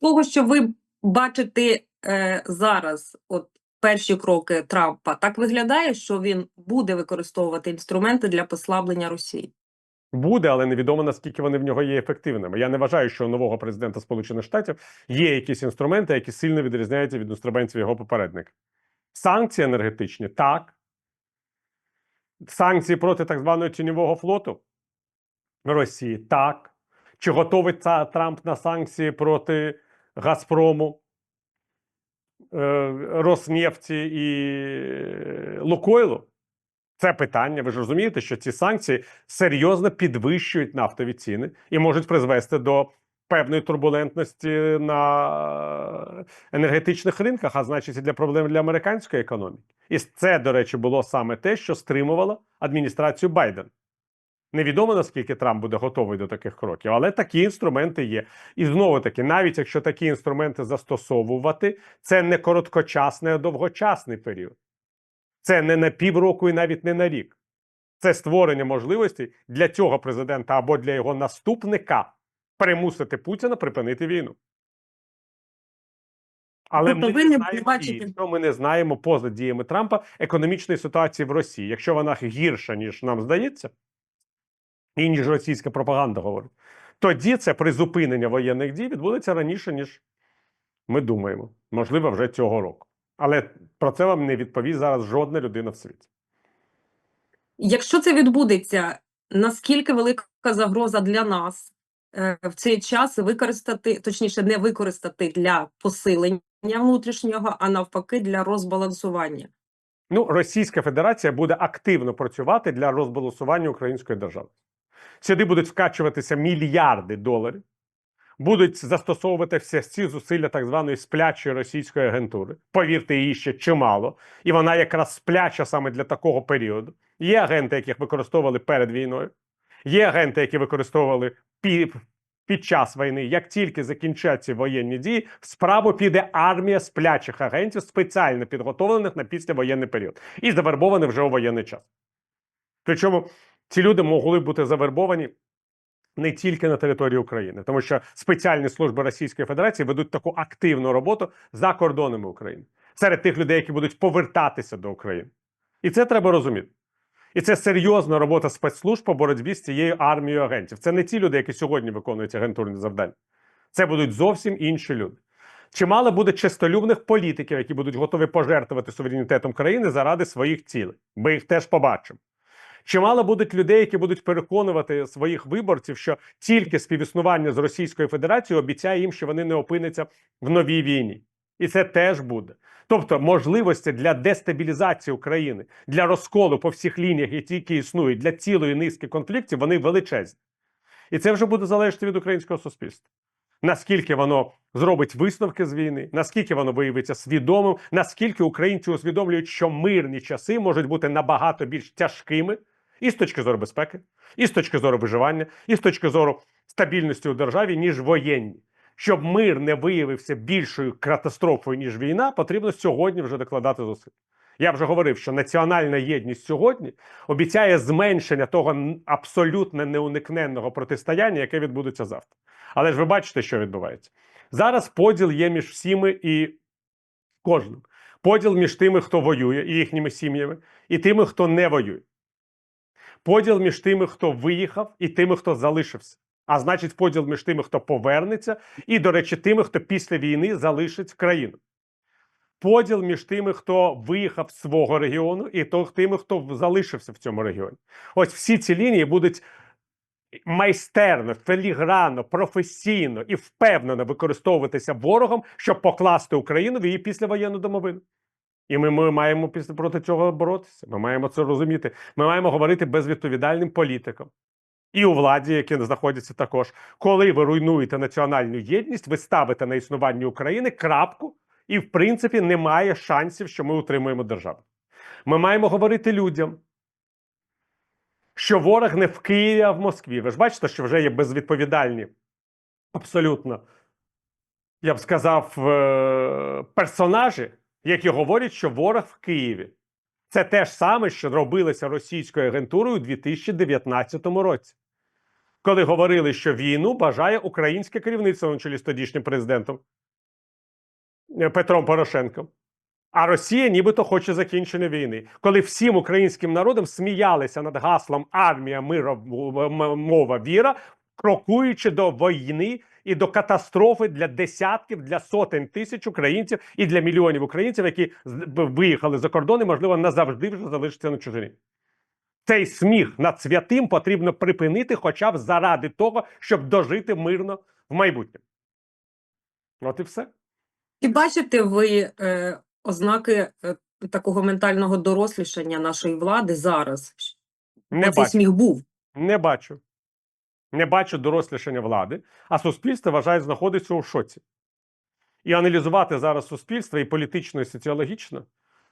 того, що ви бачите е, зараз, от перші кроки Трампа, так виглядає, що він буде використовувати інструменти для послаблення Росії. Буде, але невідомо наскільки вони в нього є ефективними. Я не вважаю, що у нового президента Сполучених Штатів є якісь інструменти, які сильно відрізняються від інструментів його попередника. Санкції енергетичні так. Санкції проти так званого тіньового флоту Росії так. Чи готовий Трамп на санкції проти Газпрому, е, Роснефті і Лукойлу? Це питання. Ви ж розумієте, що ці санкції серйозно підвищують нафтові ціни і можуть призвести до певної турбулентності на енергетичних ринках, а значить, і для проблем для американської економіки. І це, до речі, було саме те, що стримувало адміністрацію Байдена. Невідомо наскільки Трамп буде готовий до таких кроків, але такі інструменти є. І знову таки, навіть якщо такі інструменти застосовувати, це не короткочасний, а довгочасний період. Це не на півроку і навіть не на рік. Це створення можливості для цього президента або для його наступника примусити Путіна припинити війну. Але Тобто ми ви не не знаємо, бачите- і, що ми не знаємо поза діями Трампа економічної ситуації в Росії. Якщо вона гірша, ніж нам здається, і ніж російська пропаганда говорить, тоді це призупинення воєнних дій відбудеться раніше, ніж ми думаємо. Можливо, вже цього року. Але про це вам не відповість зараз жодна людина в світі. Якщо це відбудеться, наскільки велика загроза для нас е, в цей час використати, точніше, не використати для посилення внутрішнього, а навпаки, для розбалансування? Ну, Російська Федерація буде активно працювати для розбалансування української держави. Сюди будуть вкачуватися мільярди доларів, будуть застосовувати всі зусилля так званої сплячої російської агентури. Повірте, її ще чимало, і вона якраз спляча саме для такого періоду. Є агенти, яких використовували перед війною, є агенти, які використовували під, під час війни. Як тільки закінчаться воєнні дії, в справу піде армія сплячих агентів, спеціально підготовлених на післявоєнний період, і завербованих вже у воєнний час. Причому ці люди могли бути завербовані не тільки на території України, тому що спеціальні служби Російської Федерації ведуть таку активну роботу за кордонами України серед тих людей, які будуть повертатися до України. І це треба розуміти. І це серйозна робота спецслужб по боротьбі з цією армією агентів. Це не ті люди, які сьогодні виконують агентурні завдання. Це будуть зовсім інші люди. Чимало буде честолюбних політиків, які будуть готові пожертвувати суверенітетом країни заради своїх цілей. Ми їх теж побачимо. Чимало будуть людей, які будуть переконувати своїх виборців, що тільки співіснування з Російською Федерацією обіцяє їм, що вони не опиняться в новій війні. І це теж буде. Тобто можливості для дестабілізації України, для розколу по всіх лініях, які існують, для цілої низки конфліктів, вони величезні. І це вже буде залежати від українського суспільства. Наскільки воно зробить висновки з війни, наскільки воно виявиться свідомим, наскільки українці усвідомлюють, що мирні часи можуть бути набагато більш тяжкими і з точки зору безпеки, і з точки зору виживання, і з точки зору стабільності у державі, ніж воєнні. Щоб мир не виявився більшою катастрофою, ніж війна, потрібно сьогодні вже докладати зусиль. Я вже говорив, що національна єдність сьогодні обіцяє зменшення того абсолютно неуникненного протистояння, яке відбудеться завтра. Але ж ви бачите, що відбувається. Зараз поділ є між всіми і кожним. Поділ між тими, хто воює, і їхніми сім'ями, і тими, хто не воює. Поділ між тими, хто виїхав, і тими, хто залишився. А значить, поділ між тими, хто повернеться, і, до речі, тими, хто після війни залишить країну. Поділ між тими, хто виїхав з свого регіону, і тими, хто залишився в цьому регіоні. Ось всі ці лінії будуть майстерно, філігранно, професійно і впевнено використовуватися ворогом, щоб покласти Україну в її післявоєнну домовину. І ми, ми маємо після проти цього боротися. Ми маємо це розуміти. Ми маємо говорити безвідповідальним політикам. І у владі, які знаходяться також, коли ви руйнуєте національну єдність, ви ставите на існування України крапку, і в принципі немає шансів, що ми утримуємо державу. Ми маємо говорити людям, що ворог не в Києві, а в Москві. Ви ж бачите, що вже є безвідповідальні, абсолютно, я б сказав, е, персонажі, які говорять, що ворог в Києві. Це те ж саме, що робилося російською агентурою у 2019 році. коли говорили, що війну бажає українське керівництво на чолі з тодішнім президентом Петром Порошенком. А Росія нібито хоче закінчення війни, коли всім українським народом сміялися над гаслом армія, мира, мова, віра, крокуючи до війни і до катастрофи для десятків, для сотень тисяч українців і для мільйонів українців, які виїхали за кордон і, можливо, назавжди вже залишаться на чужині. Цей сміх над святим потрібно припинити, хоча б заради того, щоб дожити мирно в майбутньому. От і все. Чи бачите ви е, ознаки е, такого ментального дорослішання нашої влади зараз? Не Бо цей бачу. сміх був. Не бачу. Не бачу дорослішання влади, а суспільство вважає, знаходиться у шоці. І аналізувати зараз суспільство і політично, і соціологічно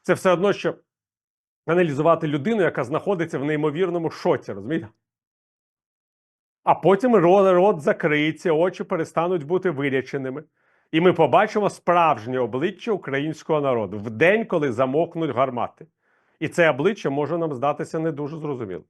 це все одно, що аналізувати людину, яка знаходиться в неймовірному шоці, розумієте? А потім рот, рот закриється, очі перестануть бути виряченими. І ми побачимо справжнє обличчя українського народу в день, коли замовкнуть гармати. І це обличчя може нам здатися не дуже зрозумілим.